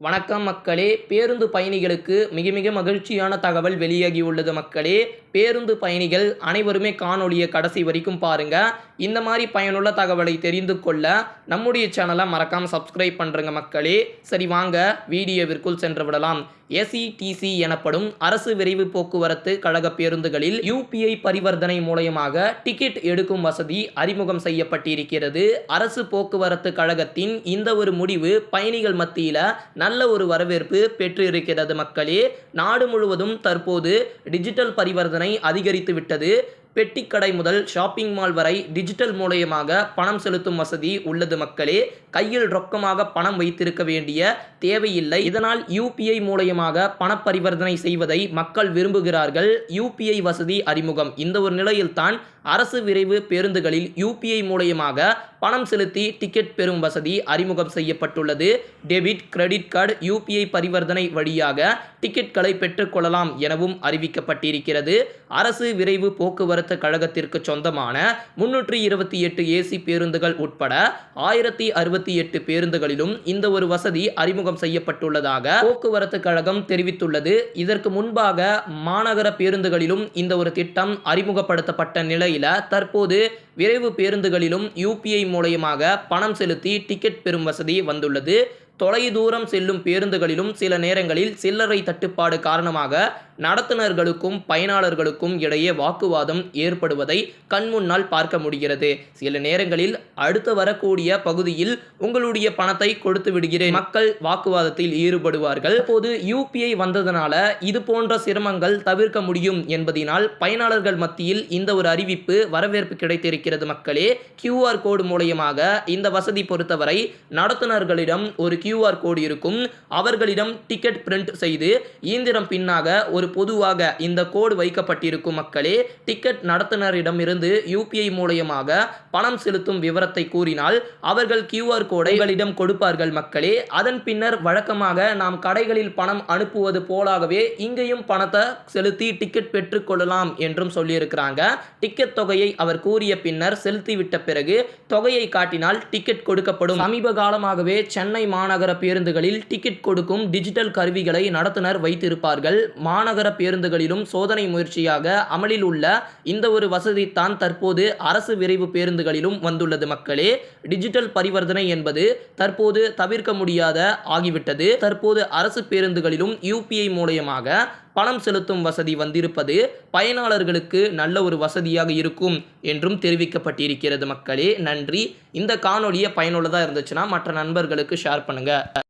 வணக்கம் மக்களே. பேருந்து பயணிகளுக்கு மிக மிக மகிழ்ச்சியான தகவல் வெளியாகியுள்ளது மக்களே. பேருந்து பயணிகள் அனைவருமே காணொலியை கடைசி வரைக்கும் பாருங்க. இந்த மாதிரி பயனுள்ள தகவலை தெரிந்து கொள்ள நம்முடைய சேனலை மறக்காமல் சப்ஸ்கிரைப் பண்ணுறங்க மக்களே. சரி வாங்க வீடியோவிற்குள் சென்று விடலாம். எஸ்இடிசி எனப்படும் அரசு விரைவு போக்குவரத்து கழக பேருந்துகளில் யூபிஐ பரிவர்த்தனை மூலயமாக டிக்கெட் எடுக்கும் வசதி அறிமுகம் செய்யப்பட்டிருக்கிறது. அரசு போக்குவரத்து கழகத்தின் இந்த ஒரு முடிவு பயணிகள் மத்தியில் நல்ல ஒரு வரவேற்பு பெற்றிருக்கிறது மக்களே. நாடு முழுவதும் தற்போது டிஜிட்டல் பரிவர்த்தனை அதிகரித்து விட்டது. பெட்டிக்கடை முதல் ஷாப்பிங் மால் வரை டிஜிட்டல் மூலயமாக பணம் செலுத்தும் வசதி உள்ளது மக்களே. கையில் ரொக்கமாக பணம் வைத்திருக்க வேண்டிய தேவையில்லை. இதனால் யூபிஐ மூலயமாக பண பரிவர்த்தனை செய்வதை மக்கள் விரும்புகிறார்கள். யூபிஐ வசதி அறிமுகம். இந்த ஒரு நிலையில்தான் அரசு விரைவு பேருந்துகளில் யூபிஐ மூலயமாக பணம் செலுத்தி டிக்கெட் பெறும் வசதி அறிமுகம் செய்யப்பட்டுள்ளது. டெபிட் கிரெடிட் கார்டு யூபிஐ பரிவர்த்தனை வழியாக டிக்கெட்களை பெற்றுக்கொள்ளலாம் எனவும் அறிவிக்கப்பட்டிருக்கிறது. அரசு விரைவு போக்குவரத்து கழகத்திற்கு சொந்தமான முன்னூற்றி இருபத்தி எட்டு ஏசி பேருந்துகள் உட்பட ஆயிரத்தி அறுபத்தி எட்டு பேருந்துகளிலும் இந்த ஒரு வசதி அறிமுகம் செய்யப்பட்டுள்ளதாக போக்குவரத்து கழகம் தெரிவித்துள்ளது. இதற்கு முன்பாக மாநகர பேருந்துகளிலும் இந்த ஒரு திட்டம் அறிமுகப்படுத்தப்பட்ட நிலையில தற்போது விரைவு பேருந்துகளிலும் யூபிஐ மூலயமாக பணம் செலுத்தி டிக்கெட் பெறும் வசதி வந்துள்ளது. தொலைதூரம் செல்லும் பேருந்துகளிலும் சில நேரங்களில் சில்லறை தட்டுப்பாடு காரணமாக நடத்துனர்களுக்கும் பயனாளர்களுக்கும் இடையே வாக்குவாதம் ஏற்படுவதை கண்முன்னால் பார்க்க முடிகிறது. சில நேரங்களில் அடுத்து வரக்கூடிய பகுதியில் உங்களுடைய பணத்தை கொடுத்து விடுகிறேன். மக்கள் வாக்குவாதத்தில் ஈடுபடுவார்கள். அப்போது யூபிஐ வந்ததனால இது போன்ற சிரமங்கள் தவிர்க்க முடியும் என்பதினால் பயனாளர்கள் மத்தியில் இந்த ஒரு அறிவிப்பு வரவேற்பு கிடைத்திருக்கிறது மக்களே. கியூஆர் கோடு மூலயமாக இந்த வசதி பொறுத்தவரை நடத்துனர்களிடம் ஒரு கியூஆர் கோடு இருக்கும். அவர்களிடம் டிக்கெட் பிரிண்ட் செய்து இயந்திரம் பின்னாக ஒரு பொதுவாக இந்த கோடு வைக்கப்பட்டிருக்கும் மக்களே டிக்கெட் நடத்துனரிடமிருந்து யூபிஐ மூலயமாக பணம் செலுத்தும் விவரத்தை கூறினால் அவர்கள் கியூஆர் கோடை உங்களிடம் கொடுப்பார்கள் மக்களே. அதன் பின்னர் வழக்கமாக நாம் கடைகளில் பணம் அனுப்புவது போலாகவே இங்கேயும் பணத்தை செலுத்தி டிக்கெட் பெற்றுக்கொள்ளலாம் என்றும் சொல்லியிருக்கிறாங்க. டிக்கெட் தொகையை அவர் கூறிய பின்னர் செலுத்திவிட்ட பிறகு தொகையை காட்டினால் டிக்கெட் கொடுக்கப்படும். சமீப காலமாகவே சென்னை மாநகர மாநகர பேருந்துகளில் டிக்கெட் கொடுக்கும் டிஜிட்டல் கருவிகளை நடத்துனர் வைத்திருப்பார்கள். மாநகர பேருந்துகளிலும் சோதனை முயற்சியாக அமலில் உள்ள இந்த ஒரு வசதி தான் தற்போது அரசு விரைவு பேருந்துகளிலும் வந்துள்ளது மக்களே. டிஜிட்டல் பரிவர்த்தனை என்பது தற்போது தவிர்க்க முடியாத ஆகிவிட்டது. தற்போது அரசு பேருந்துகளிலும் யூபிஐ மூலயமாக பணம் செலுத்தும் வசதி வந்திருப்பது பயனாளர்களுக்கு நல்ல ஒரு வசதியாக இருக்கும் என்றும் தெரிவிக்கப்பட்டிருக்கிறது மக்களே. நன்றி. இந்த காணொலியை பயனுள்ளதாக இருந்துச்சுன்னா மற்ற நண்பர்களுக்கு ஷேர் பண்ணுங்கள்